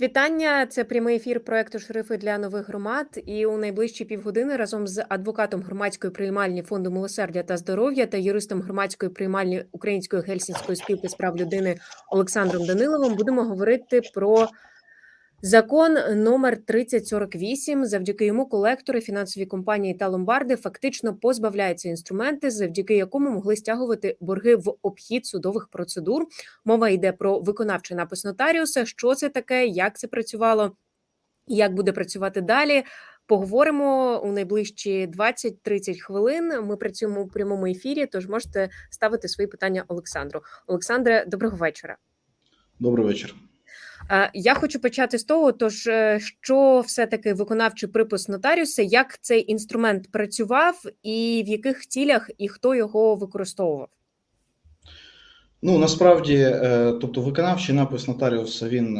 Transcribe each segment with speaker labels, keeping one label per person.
Speaker 1: Вітання! Це прямий ефір проекту Шерифи для нових громад. І у найближчі півгодини разом з адвокатом громадської приймальні фонду милосердя та здоров'я та юристом громадської приймальні Української гельсінської спілки з прав людини Олександром Даниловим будемо говорити про закон номер 3048. Завдяки йому колектори, фінансові компанії та ломбарди фактично позбавляються інструменти, завдяки якому могли стягувати борги в обхід судових процедур. Мова йде про виконавчий напис нотаріуса. Що це таке, як це працювало, як буде працювати далі. Поговоримо у найближчі 20-30 хвилин. Ми працюємо у прямому ефірі, тож можете ставити свої питання Олександру. Олександре, доброго вечора.
Speaker 2: Добрий вечір.
Speaker 1: Е, Я хочу почати з того, тож е, що все таки виконавчий припис нотаріуса, як цей інструмент працював, і в яких цілях і хто його використовував?
Speaker 2: Ну насправді, е, тобто, виконавчий напис нотаріуса він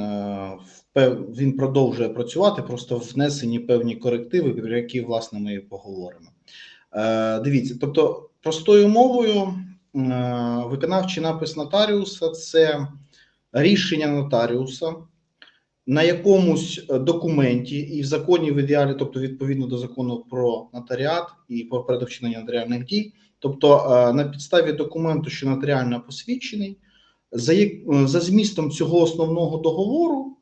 Speaker 2: він продовжує працювати, просто внесені певні корективи, про які власне ми поговоримо. Дивіться, тобто, простою мовою, виконавчий напис нотаріуса це рішення нотаріуса на якомусь е, документі і в законі в ідеалі, тобто відповідно до закону про нотаріат і про передовчинення нотаріальних дій. Тобто е, на підставі документу, що нотаріально посвідчений, за, е, за змістом цього основного договору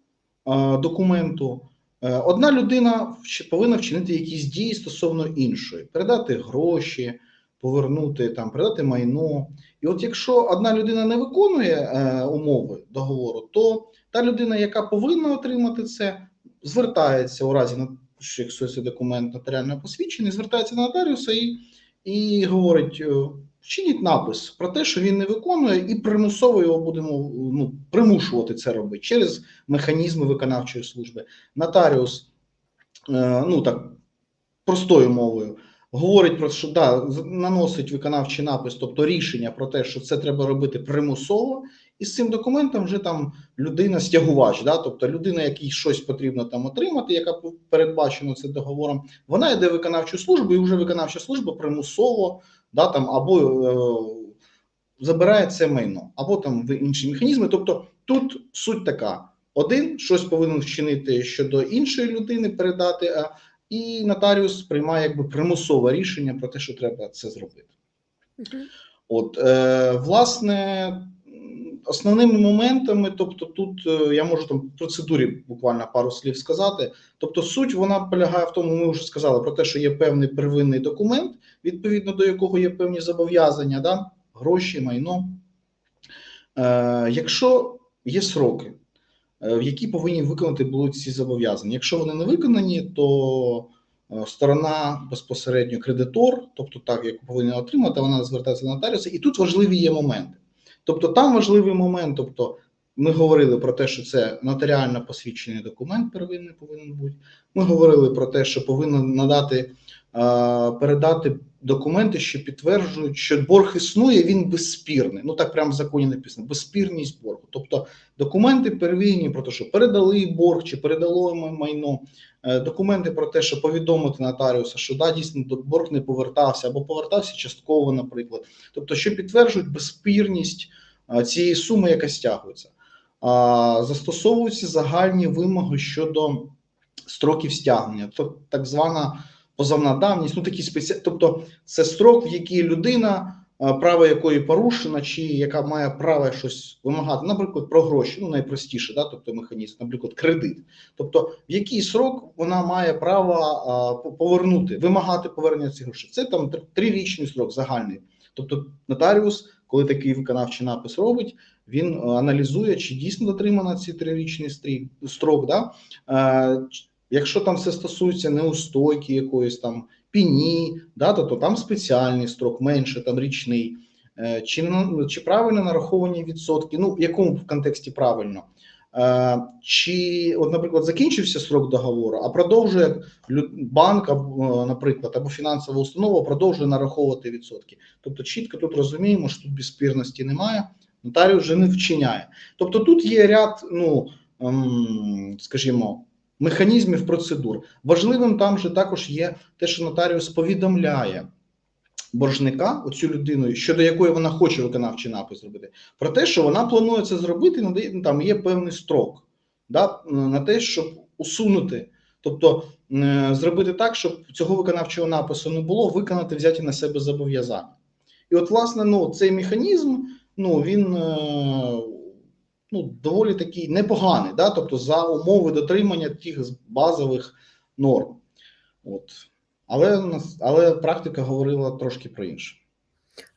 Speaker 2: документу, одна людина повинна вчинити якісь дії стосовно іншої, передати гроші, повернути там, передати майно. І от якщо одна людина не виконує е, умови договору, то та людина, яка повинна отримати це, звертається у разі що якщо цей документ нотаріально посвідчений, звертається до нотаріуса і і говорить: е, вчиніть напис про те, що він не виконує, і примусово його будемо ну, примушувати це робити через механізми виконавчої служби. Нотаріус, е, ну так простою мовою, говорить про що да, наносить виконавчий напис, тобто рішення про те, що це треба робити примусово. І з цим документом вже там людина стягувач, да, тобто людина, якій щось потрібно там отримати, яка передбачена цим договором, вона йде в виконавчу службу, і вже виконавча служба примусово да, там, або е, забирає це майно, або там в інші механізми. Тобто тут суть така: один щось повинен вчинити щодо іншої людини, передати, а, і нотаріус приймає якби примусове рішення про те, що треба це зробити. От, е, власне, основними моментами, тобто, тут е, я можу там в процедурі буквально пару слів сказати. Тобто, суть вона полягає в тому, ми вже сказали про те, що є певний первинний документ, відповідно до якого є певні зобов'язання, да? гроші, майно. Е, якщо є сроки, які повинні виконати будуть ці зобов'язання. Якщо вони не виконані, то е, сторона безпосередньо кредитор, тобто так, яку повинна отримати, вона звертається до нотаріуса, і тут важливі є моменти. Тобто, там важливий момент, тобто. Ми говорили про те, що це нотаріально посвідчений документ первинний повинен бути. Ми говорили про те, що повинно надати е, передати документи, що підтверджують, що борг існує, він безспірний. Ну так прямо в законі написано: безспірність боргу. Тобто документи первинні про те, що передали борг чи передало майно, е, документи про те, що повідомити нотаріуса, що да, дійсно борг не повертався або повертався частково, наприклад. Тобто, що підтверджують безспірність е, цієї суми, яка стягується. Застосовуються загальні вимоги щодо строків стягнення, тобто так звана позовна давність, ну такі спеці... тобто це строк, в який людина, е, право якої порушено, чи яка має право щось вимагати, наприклад, про гроші, ну найпростіше, да, тобто механізм, наприклад, кредит. Тобто, в який срок вона має право повернути, вимагати повернення цих грошей. Це там тр- трирічний срок загальний. Тобто, нотаріус, коли такий виконавчий напис робить, він е, аналізує, чи дійсно дотримано цей трирічний строк. Да? Якщо там все стосується неустойки якоїсь там піні, да, то, то там спеціальний строк, менше там річний. Е, Чи, чи правильно нараховані відсотки? Ну, в якому в контексті правильно? Е, Чи, от, наприклад, закінчився строк договору, а продовжує банк, е, наприклад, або фінансова установа продовжує нараховувати відсотки. Тобто, чітко тут розуміємо, що тут безспірності немає, нотаріус вже не вчиняє. Тобто, тут є ряд, ну ем, скажімо, механізмів процедур. Важливим там же також є те, що нотаріус повідомляє боржника, оцю людину, щодо якої вона хоче виконавчий напис зробити, про те, що вона планує це зробити, ну, там є певний строк. да, на те, щоб усунути, тобто е, зробити так, щоб цього виконавчого напису не було, виконати взяті на себе зобов'язання. І от, власне, ну, цей механізм, ну він е, ну, доволі такий непоганий, да? тобто за умови дотримання тих базових норм. От. Але, але практика говорила трошки про інше.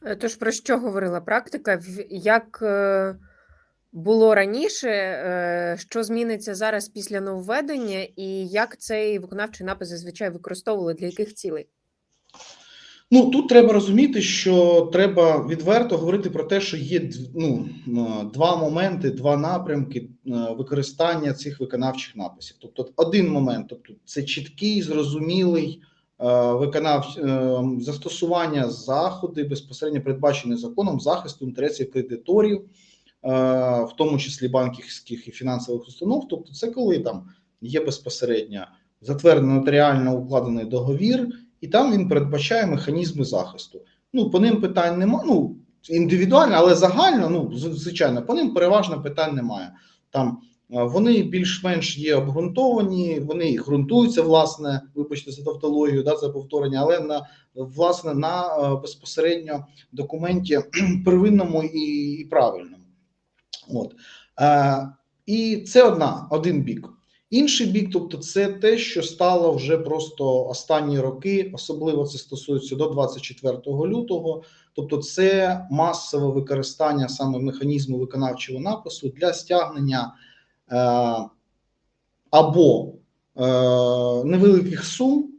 Speaker 1: Е, Тож про що говорила практика? Як е, було раніше, е, що зміниться зараз після нововведення, і як цей виконавчий напис зазвичай використовували для яких цілей?
Speaker 2: Ну тут треба розуміти, що треба відверто говорити про те, що є ну, два моменти, два напрямки е, використання цих виконавчих написів. Тобто, один момент, тобто це чіткий, зрозумілий е, виконав е, застосування заходи безпосередньо передбачені законом захисту інтересів кредиторів, в тому числі банківських і фінансових установ. Тобто, це коли там є безпосередньо затверджений нотаріально укладений договір і там він передбачає механізми захисту. Ну, по ним питань немає. Ну, індивідуально, але загально, ну, звичайно, по ним переважно питань немає. Там е, вони більш-менш є обґрунтовані, вони ґрунтуються, власне, вибачте за тавтологію, да, за повторення, але на власне на е, безпосередньо документі первинному і, і правильному. От. Е, і це одна, один бік. Інший бік, тобто, це те, що стало вже просто останні роки, особливо це стосується до 24 лютого. Тобто, це масове використання саме механізму виконавчого напису для стягнення е, або е, невеликих сум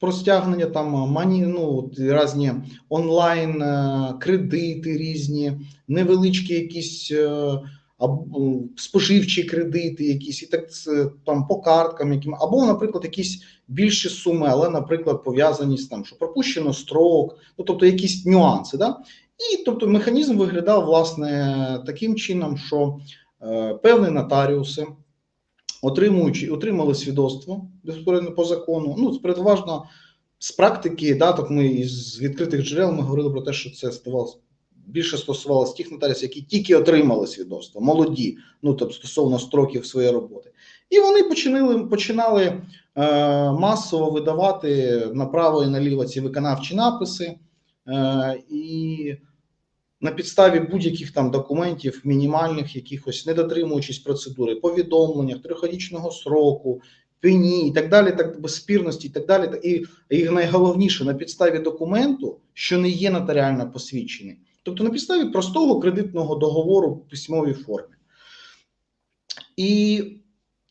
Speaker 2: про стягнення там мані, ну, різні онлайн е, кредити різні, невеличкі якісь. Або споживчі кредити, якісь і так там по карткам, яким або, наприклад, якісь більші суми, але, наприклад, пов'язані з там, що пропущено строк, ну тобто якісь нюанси. Да? І тобто механізм виглядав власне таким чином, що е, певні нотаріуси, отримуючи, отримали свідоцтво безпосередньо по закону. Ну, переважно з практики, да, так ми із відкритих джерел ми говорили про те, що це ставалося більше стосувалося тих нотаріусів, які тільки отримали свідоцтво, молоді, ну тобто стосовно строків своєї роботи, і вони починали починали е, масово видавати направо і наліво ці виконавчі написи, е, і на підставі будь-яких там документів, мінімальних, якихось не дотримуючись процедури, повідомленнях, трьохрічного сроку. Пені і так далі, так безспірності, і так далі. І, і найголовніше на підставі документу, що не є нотаріально посвідчений, тобто на підставі простого кредитного договору в письмовій формі. І,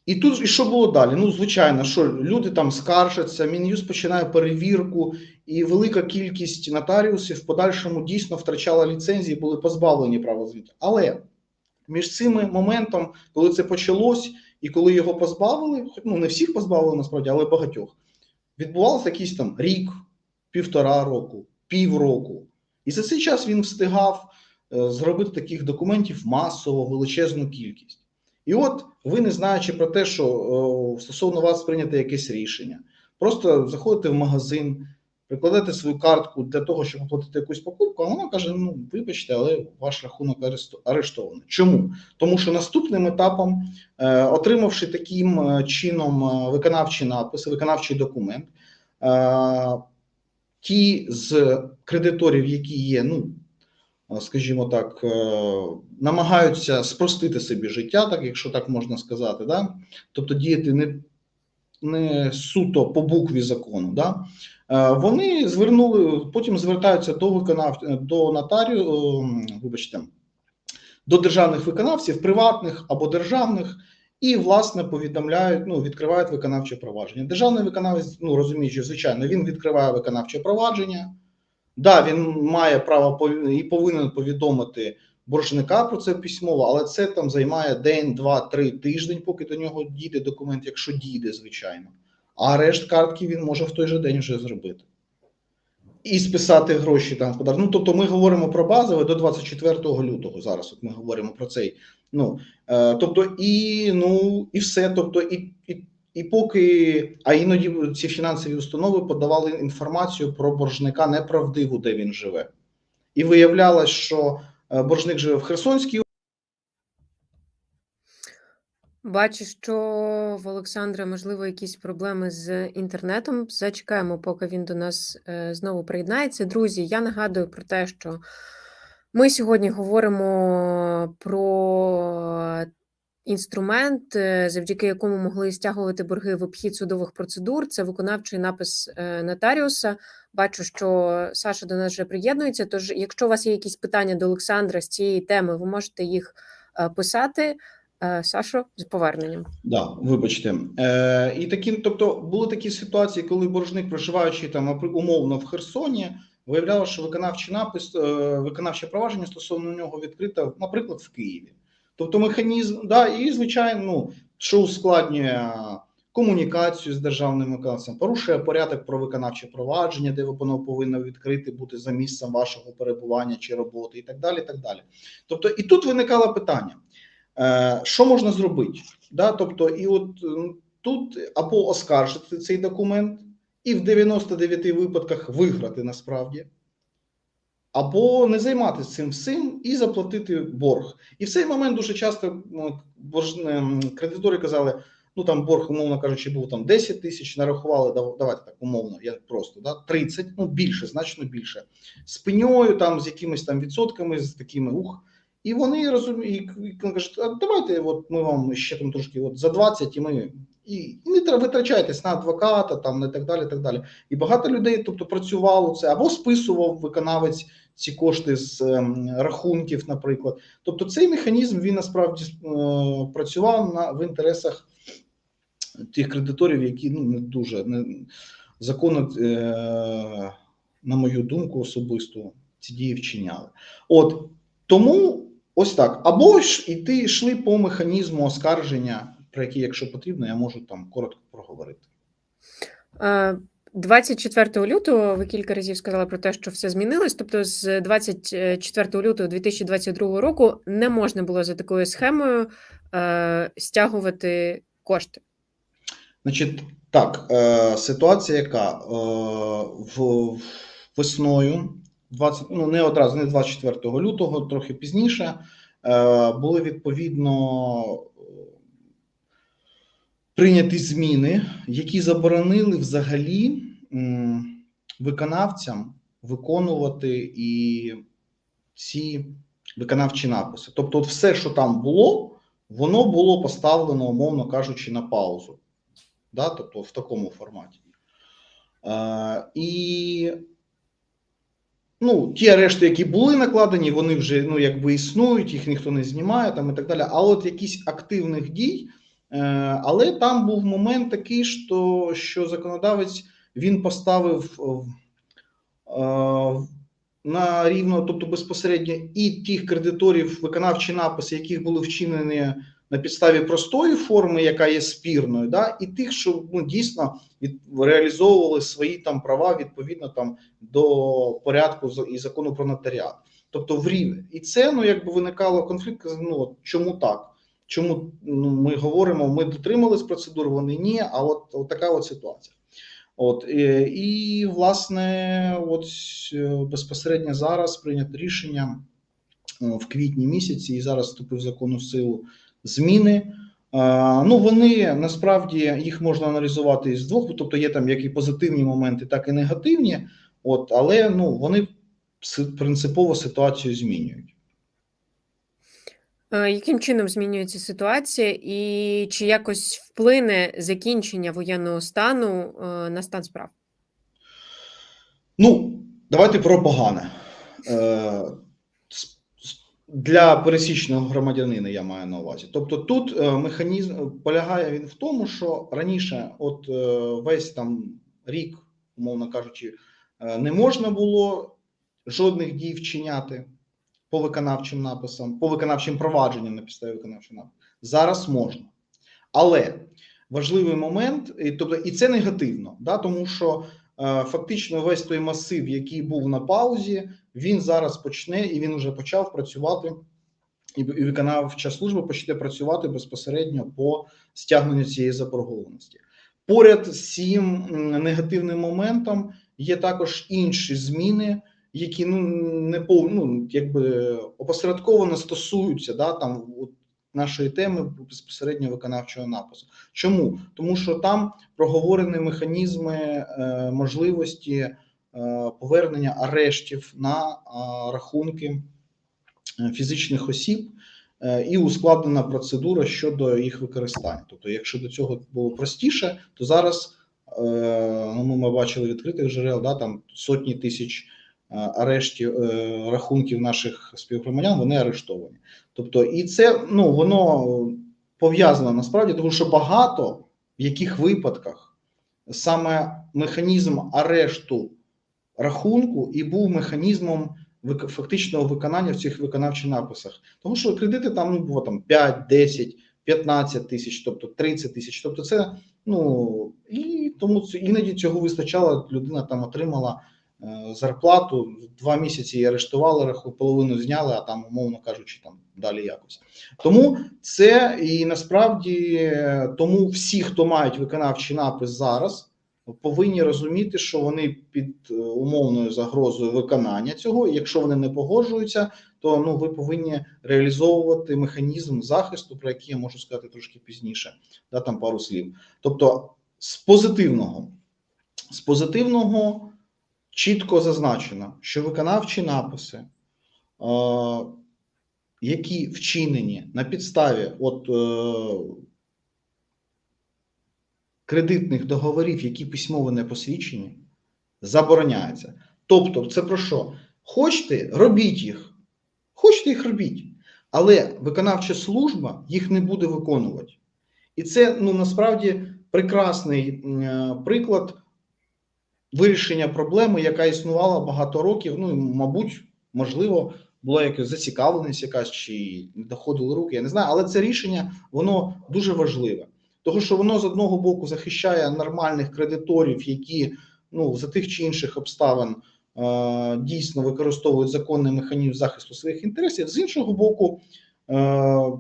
Speaker 2: і тут і що було далі? Ну, звичайно, що люди там скаржаться, Мін'юст починає перевірку, і велика кількість нотаріусів в подальшому дійсно втрачала ліцензії, були позбавлені права звіту. Але між цими моментом, коли це почалось, і коли його позбавили, ну не всіх позбавили насправді, але багатьох, відбувався якийсь там рік, півтора року, півроку. І за цей час він встигав е, зробити таких документів масово величезну кількість. І от ви, не знаючи про те, що е, стосовно вас прийняти якесь рішення, просто заходите в магазин, прикладете свою картку для того, щоб оплатити якусь покупку, а вона каже: ну, вибачте, але ваш рахунок арештований. Чому? Тому що наступним етапом, е, отримавши таким чином виконавчий напис, виконавчий документ, ті з кредиторів, які є, ну е, скажімо так, е, намагаються спростити собі життя, так якщо так можна сказати, да? тобто діяти не, не суто по букві закону, да? Е, вони звернули, потім звертаються до виконав до нотарію, ем, вибачте, до державних виконавців, приватних або державних. І, власне, повідомляють, ну, відкривають виконавче провадження. Державний виконавець, ну розуміючи, звичайно, він відкриває виконавче провадження. Да, він має право і повинен повідомити боржника про це письмово, але це там займає день, два, три тиждень, поки до нього дійде документ, якщо дійде, звичайно. А арешт картки він може в той же день вже зробити. І списати гроші там в. Ну, тобто ми говоримо про базове до 24 лютого. Зараз от ми говоримо про цей. Ну, е, тобто, і ну, і все. Тобто, і, і, і поки, а іноді ці фінансові установи подавали інформацію про боржника неправдиву, де він живе. І виявлялось, що е, боржник живе в Херсонській
Speaker 1: Бачу, що в Олександра, можливо, якісь проблеми з інтернетом. Зачекаємо, поки він до нас е, знову приєднається. Друзі, я нагадую про те, що ми сьогодні говоримо про інструмент, е, завдяки якому могли стягувати борги в обхід судових процедур. Це виконавчий напис е, нотаріуса. Бачу, що Саша до нас вже приєднується. Тож, якщо у вас є якісь питання до Олександра з цієї теми, ви можете їх е, писати. Сашо, з поверненням.
Speaker 2: Да, вибачте. Е, і такі, тобто, були такі ситуації, коли боржник, проживаючи там умовно в Херсоні, виявляло, що виконавчий напис, е, виконавче провадження стосовно нього відкрите, наприклад, в Києві. Тобто механізм, да, і звичайно, ну, що ускладнює комунікацію з державним виконавцем, порушує порядок про виконавче провадження, де воно повинно відкрити бути за місцем вашого перебування чи роботи, і так далі. І так далі. Тобто, і тут виникало питання. Е, Що можна зробити? Да, тобто, і от тут або оскаржити цей документ, і в 99 випадках виграти насправді, або не займатися цим всім і заплатити борг. І в цей момент дуже часто ну, ем, кредитори казали: ну там борг, умовно кажучи, був там 10 тисяч, нарахували, давайте так, умовно, я просто да, 30, ну більше, значно більше. З пеньою, там, з якимись там відсотками, з такими ух. І вони розуміють, і кажуть, а давайте, от ми вам ще там трошки от за 20, і ми і, і не треба витрачайтесь на адвоката, там і так далі. і так далі. І багато людей, тобто, працювало це або списував виконавець ці кошти з ем, рахунків, наприклад. Тобто, цей механізм він насправді е, працював на в інтересах тих кредиторів, які ну не дуже не законно, е, на мою думку, особисто ці дії вчиняли. От тому ось так. Або ж іти йшли по механізму оскарження, про який, якщо потрібно, я можу там коротко проговорити.
Speaker 1: Е, 24 лютого ви кілька разів сказали про те, що все змінилось. Тобто, з 24 лютого 2022 року не можна було за такою схемою е, стягувати кошти.
Speaker 2: Значить, так, е, ситуація яка е, в весною, 20, ну не одразу, не 24 лютого, трохи пізніше, е, були відповідно е, прийняті зміни, які заборонили взагалі виконавцям виконувати і ці виконавчі написи. Тобто, от все, що там було, воно було поставлено, умовно кажучи, на паузу да, тобто в такому форматі. Е, і ну, ті арешти, які були накладені, вони вже ну, якби існують, їх ніхто не знімає там, і так далі. А от якісь активних дій, але там був момент такий, що, що законодавець він поставив е, на рівно, тобто безпосередньо і тих кредиторів, виконавчі написи, яких були вчинені на підставі простої форми, яка є спірною, да, і тих, що ну, дійсно від, реалізовували свої там права відповідно там до порядку і закону про нотаріат. Тобто в рівні. І це ну якби виникало конфлікт. Ну чому так? Чому ну, ми говоримо, ми дотримались процедур, вони ні, а от, от така от ситуація. От і, власне, от е, безпосередньо зараз прийнято рішення в квітні місяці, і зараз вступив закон у силу зміни. Ну, вони насправді їх можна аналізувати з двох, тобто є там як і позитивні моменти, так і негативні. От, але ну вони принципово ситуацію змінюють.
Speaker 1: Е, Яким чином змінюється ситуація, і чи якось вплине закінчення воєнного стану е, на стан справ?
Speaker 2: Ну, давайте про погане. Е, Для пересічного громадянина я маю на увазі. Тобто, тут механізм полягає він в тому, що раніше, от весь там рік, умовно кажучи, не можна було жодних дій вчиняти по виконавчим написам, по виконавчим провадженням на підставі виконавчих написів. Зараз можна. Але важливий момент, і, тобто, і це негативно, да, тому що е, фактично весь той масив, який був на паузі, він зараз почне і він вже почав працювати. І виконавча служба почне працювати безпосередньо по стягненню цієї заборгованості. Поряд з цим негативним моментом є також інші зміни, які ну не пов, ну, якби опосередковано стосуються да, там, от, нашої теми безпосередньо виконавчого напису. Чому? Тому що там проговорені механізми е, можливості е, повернення арештів на е, рахунки е, фізичних осіб. е, І ускладнена процедура щодо їх використання. Тобто, якщо до цього було простіше, то зараз е, ну, ми бачили відкритих джерел, да, там сотні тисяч арештів е, рахунків наших співгромадян, вони арештовані. Тобто, і це ну воно пов'язано насправді, тому що багато в яких випадках саме механізм арешту рахунку і був механізмом фактичного виконання в цих виконавчих написах. Тому що кредити там ну, було там 5, 10, 15 тисяч, тобто 30 тисяч. Тобто, це ну і тому іноді цього вистачало. Людина там отримала зарплату два місяці її арештували, половину зняли, а там, умовно кажучи, там далі якось. Тому це і насправді е, тому всі, хто мають виконавчий напис зараз, повинні розуміти, що вони під е, умовною загрозою виконання цього. Якщо вони не погоджуються, то ну ви повинні реалізовувати механізм захисту, про який я можу сказати трошки пізніше, да там пару слів. Тобто, з позитивного, з позитивного чітко зазначено, що виконавчі написи, е, які вчинені на підставі от е, кредитних договорів, які письмово не посвідчені, забороняється. Тобто, це про що? Хочете, робіть їх. Хочете їх робіть. Але виконавча служба їх не буде виконувати. І це ну насправді прекрасний е, приклад вирішення проблеми, яка існувала багато років. Ну, і, мабуть, можливо, була якась зацікавленість якась чи не доходили руки. Я не знаю, але це рішення воно дуже важливе. Тому що воно з одного боку захищає нормальних кредиторів, які ну за тих чи інших обставин е, дійсно використовують законний механізм захисту своїх інтересів. З іншого боку, е,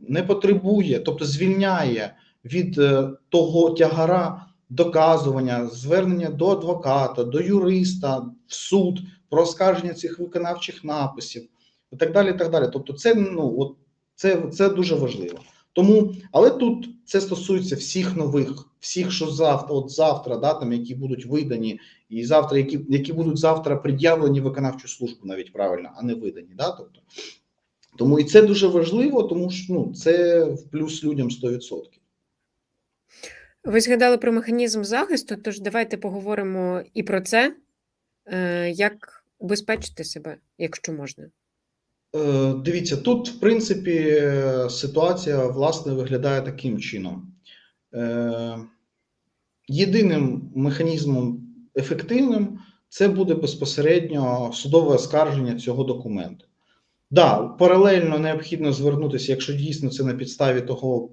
Speaker 2: не потребує, тобто звільняє від е, того тягара доказування, звернення до адвоката, до юриста, в суд про оскарження цих виконавчих написів і так далі. І так далі. Тобто, це ну от це, це дуже важливо. Тому, але тут це стосується всіх нових, всіх, що завтра, от завтра, да, там які будуть видані, і завтра, які, які будуть завтра пред'явлені виконавчу службу, навіть правильно, а не видані. Да, тобто, тому і це дуже важливо, тому що ну, це в плюс людям 100%.
Speaker 1: Ви згадали про механізм захисту, тож давайте поговоримо і про це, е, як убезпечити себе, якщо можна.
Speaker 2: Е, Дивіться, тут, в принципі, ситуація власне виглядає таким чином. Е, Єдиним механізмом ефективним це буде безпосередньо судове оскарження цього документу. Да, паралельно необхідно звернутися, якщо дійсно це на підставі того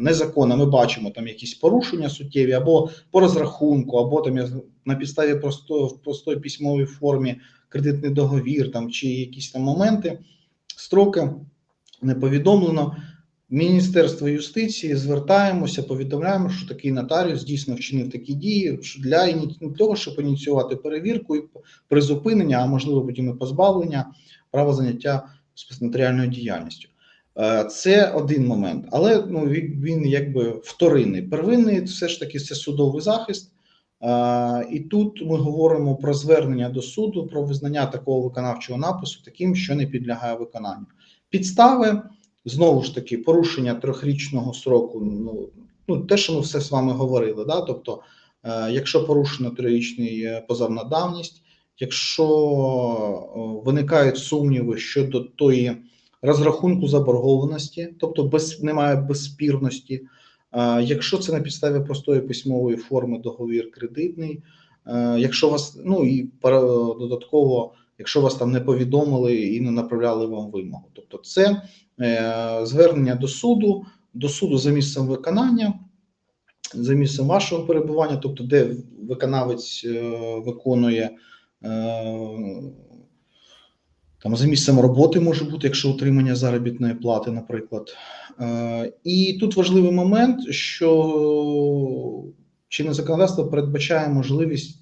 Speaker 2: незаконно, ми бачимо там якісь порушення суттєві, або по розрахунку, або там на підставі просто в простої письмовій формі кредитний договір, там чи якісь там моменти, строки не повідомлено. Міністерство юстиції звертаємося, повідомляємо, що такий нотаріус дійсно вчинив такі дії для того, щоб ініціювати перевірку і призупинення, а можливо потім і позбавлення права заняття нотаріальною діяльністю. Е, Це один момент, але ну він, якби вторинний. Первинний все ж таки це судовий захист. Е, І тут ми говоримо про звернення до суду, про визнання такого виконавчого напису таким, що не підлягає виконанню. Підстави знову ж таки порушення трьохрічного сроку. Ну, ну те, що ми все з вами говорили, да? тобто, е, якщо порушено трирічний позовна давність, якщо виникають сумніви щодо тої розрахунку заборгованості, тобто без немає безспірності. Якщо це на підставі простої письмової форми договір кредитний, е, якщо вас ну і додатково, якщо вас там не повідомили і не направляли вам вимогу, тобто це е, звернення до суду, до суду за місцем виконання, за місцем вашого перебування, тобто де виконавець е, виконує там за місцем роботи може бути, якщо утримання заробітної плати, наприклад. Е, І тут важливий момент, що чинне законодавство передбачає можливість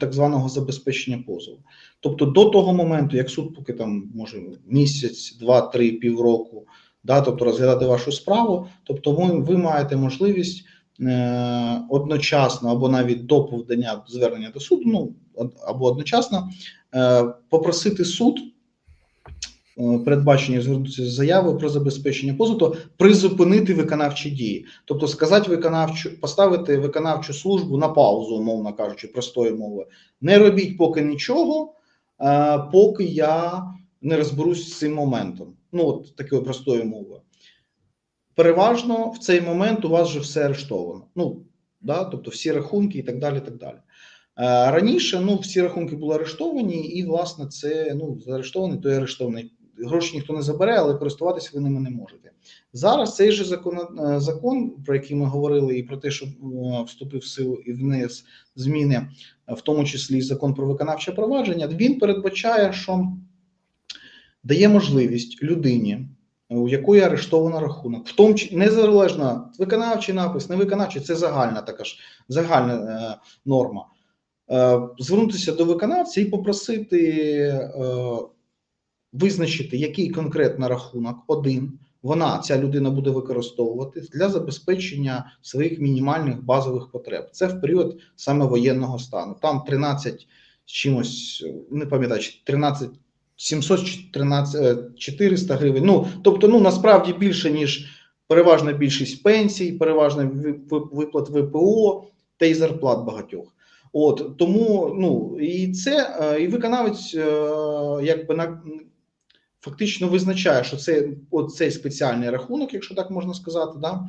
Speaker 2: так званого забезпечення позову. Тобто до того моменту, як суд, поки там може місяць, два, три, півроку да, тобто розглядати вашу справу. Тобто, ви, ви маєте можливість е, одночасно або навіть до подання звернення до суду, ну або одночасно е, попросити суд. Е, Передбачення звернутися з заявою про забезпечення позову, призупинити виконавчі дії, тобто сказати виконавчу, поставити виконавчу службу на паузу, умовно кажучи, простою мовою. Не робіть поки нічого, е, поки я не розберусь з цим моментом. Ну, от такою простою мовою. Переважно в цей момент у вас вже все арештовано. Ну, да, тобто всі рахунки і так далі. так далі. Е, Раніше ну, всі рахунки були арештовані, і, власне, це ну, заарештований, то і арештований. Гроші ніхто не забере, але користуватися ви ними не можете. Зараз цей же закон, е, закон, про який ми говорили, і про те, що вступив в силу і вниз зміни, в тому числі закон про виконавче провадження, він передбачає, що дає можливість людині, у якої арештовано рахунок, в тому чи- незалежно виконавчий напис, не виконавчий, це загальна така ж загальна е, норма. Е, звернутися до виконавця і попросити е, визначити, який конкретно рахунок один вона, ця людина буде використовувати для забезпечення своїх мінімальних базових потреб. Це в період саме воєнного стану. Там 13 з чимось, не пам'ятаю, чи 13 700 чи 13 е, 400 гривень. Ну тобто, ну насправді більше ніж переважна більшість пенсій, переважна ви- ви- виплат ВПО та й зарплат багатьох. От тому, ну і це е, і виконавець, е, якби на фактично визначає, що це от цей спеціальний рахунок, якщо так можна сказати, да.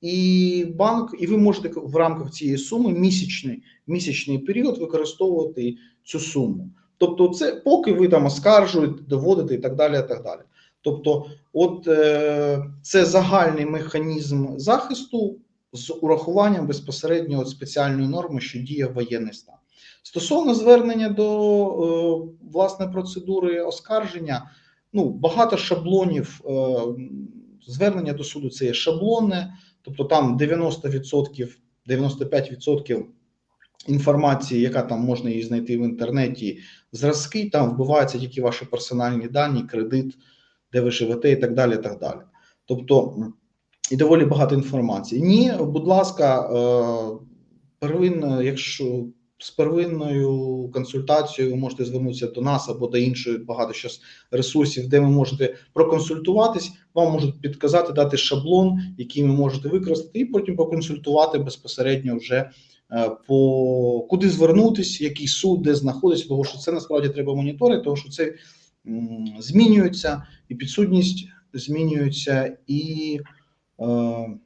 Speaker 2: І банк, і ви можете в рамках цієї суми місячний місячний період використовувати цю суму. Тобто, це поки ви там оскаржуєте, доводите і так далі. і так далі. Тобто, от е, це загальний механізм захисту з урахуванням безпосередньо спеціальної норми, що діє воєнний стан. Стосовно звернення до е, власне процедури оскарження, ну багато шаблонів е, звернення до суду це є шаблонне, тобто там 90%, 95% інформації, яка там можна її знайти в інтернеті, зразки, там вбиваються тільки ваші персональні дані, кредит, де ви живете, і так далі. і так далі. Тобто, і доволі багато інформації. Ні, будь ласка, е, первинно, якщо з первинною консультацією ви можете звернутися до нас або до іншої багато щас ресурсів, де ви можете проконсультуватись, вам можуть підказати, дати шаблон, який ви можете використати, і потім поконсультувати безпосередньо вже е, по куди звернутися, який суд, де знаходиться, тому що це насправді треба моніторити, тому що це змінюється, і підсудність змінюється, і е, е,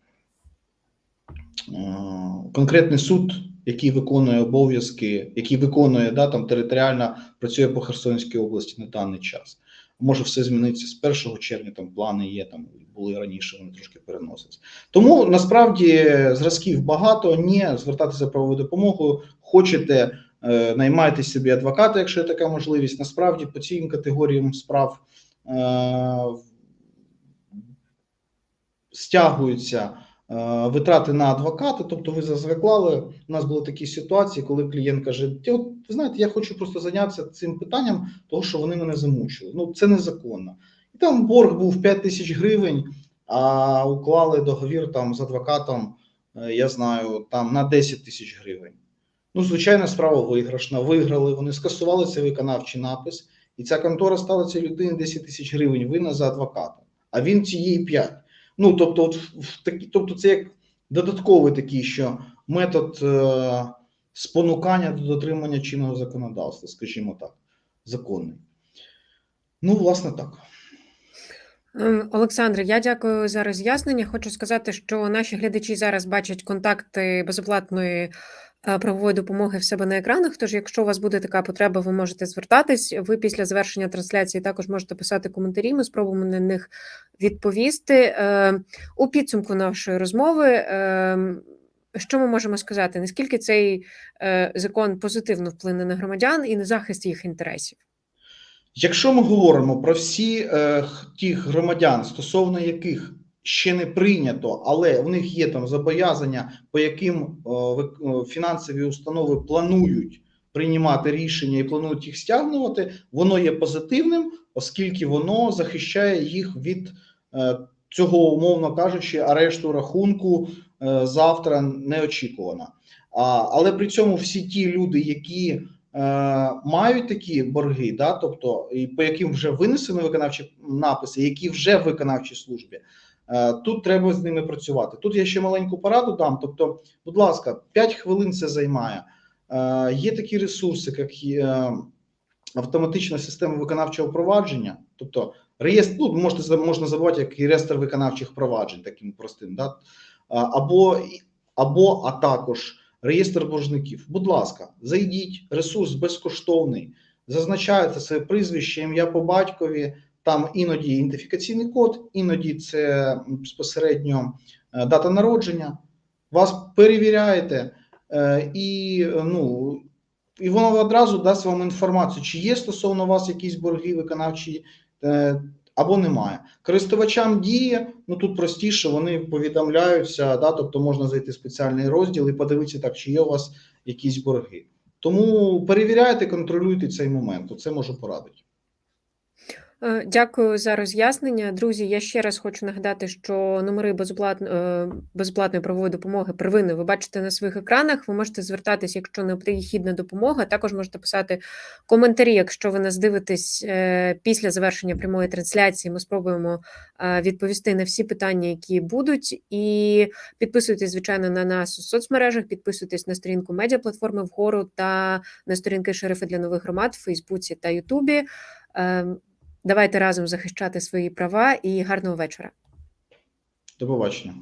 Speaker 2: конкретний суд, який виконує обов'язки, який виконує да, там територіально працює по Херсонській області на даний час. Може все змінитися з 1 червня, там плани є, там були раніше, вони трошки переносяться. Тому насправді зразків багато. Ні, звертатися за правовою допомогою. Хочете, е, наймайте собі адвоката, якщо є така можливість. Насправді по цим категоріям справ е, стягуються витрати на адвоката. Тобто, ви заклали. У нас були такі ситуації, коли клієнт каже: ви знаєте, я хочу просто зайнятися цим питанням, тому що вони мене замучили. Ну це незаконно. І там борг був 5 тисяч гривень, а уклали договір там з адвокатом, е, я знаю, там на 10 тисяч гривень. Ну, звичайно, справа виграшна. Виграли, вони скасували цей виконавчий напис, і ця контора стала цій людині 10 тисяч гривень винна за адвоката, а він цієї 5. Ну, тобто, от, в такі, тобто, це як додатковий такий, що метод е, спонукання до дотримання чинного законодавства, скажімо так, законний. Ну, власне, так.
Speaker 1: Олександр, Олександре, я дякую за роз'яснення. Хочу сказати, що наші глядачі зараз бачать контакти безоплатної е, правової допомоги в себе на екранах. Тож, якщо у вас буде така потреба, ви можете звертатись. Ви після завершення трансляції також можете писати коментарі. Ми спробуємо на них відповісти. Е, У підсумку нашої розмови. е, Що ми можемо сказати? Наскільки цей е, закон позитивно вплине на громадян і на захист їх інтересів?
Speaker 2: Якщо ми говоримо про всі е, тих громадян, стосовно яких ще не прийнято, але в них є там зобов'язання, по яким е, е, фінансові установи планують приймати рішення і планують їх стягнувати, воно є позитивним, оскільки воно захищає їх від е, цього, умовно кажучи, арешту рахунку завтра не очікувано. А, але при цьому всі ті люди, які мають такі борги, да, тобто і по яким вже винесено виконавчі написи, які вже в виконавчій службі, тут треба з ними працювати. Тут я ще маленьку пораду дам. Тобто, будь ласка, 5 хвилин це займає. Е, є такі ресурси, як е, автоматична система виконавчого провадження, тобто реєстр, ну можете можна забувати як реєстр виконавчих проваджень, таким простим, да? Або, або а також реєстр боржників. Будь ласка, зайдіть, ресурс безкоштовний, зазначаєте своє прізвище, ім'я по батькові. Там іноді ідентифікаційний код, іноді це безпосередньо е, дата народження. Вас перевіряєте, е, і е, ну і воно одразу дасть вам інформацію, чи є стосовно вас якісь борги виконавчі або немає. Користувачам діє, ну тут простіше, вони повідомляються, да, тобто можна зайти в спеціальний розділ і подивитися, так, чи є у вас якісь борги. Тому перевіряйте, контролюйте цей момент. Це можу порадити.
Speaker 1: Е, Дякую за роз'яснення. Друзі, я ще раз хочу нагадати, що номери е, безоплатної правової допомоги первинної ви бачите на своїх екранах. Ви можете звертатись, якщо необхідна допомога. Також можете писати коментарі, якщо ви нас дивитесь е, після завершення прямої трансляції. Ми спробуємо відповісти на всі питання, які будуть. І підписуйтесь, звичайно, на нас у соцмережах, підписуйтесь на сторінку медіаплатформи вгору та на сторінки шерифи для нових громад в Фейсбуці та Ютубі. Давайте разом захищати свої права і гарного вечора.
Speaker 2: До побачення.